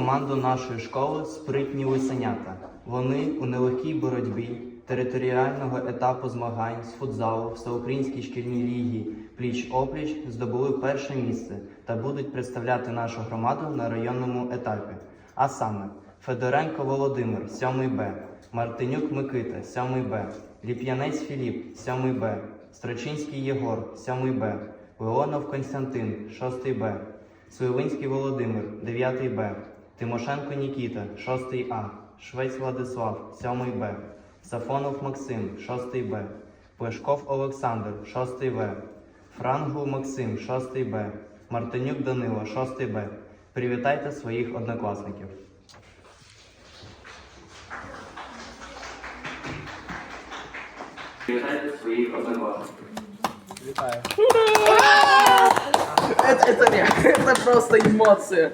команду нашої школи спритні лисенята. Вони у нелегкій боротьбі територіального етапу змагань з футзалу Всеукраїнській шкільній лігі пліч-опліч здобули перше місце та будуть представляти нашу громаду на районному етапі. А саме Федоренко Володимир, 7 Б, Мартинюк Микита, 7 Б, Ліп'янець Філіп, 7 Б, Строчинський Єгор, 7 Б, Леонов Константин, 6 Б, Сливинський Володимир, 9 Б, Тимошенко Нікіта, 6 А, Швець Владислав, 7 Б, Сафонов Максим, 6 Б, Плешков Олександр, 6 В, Франгул Максим, 6 Б, Мартинюк Данило, 6 Б. Привітайте своїх однокласників. Привітайте своїх однокласників. Вітаю. Это, это, это просто эмоция.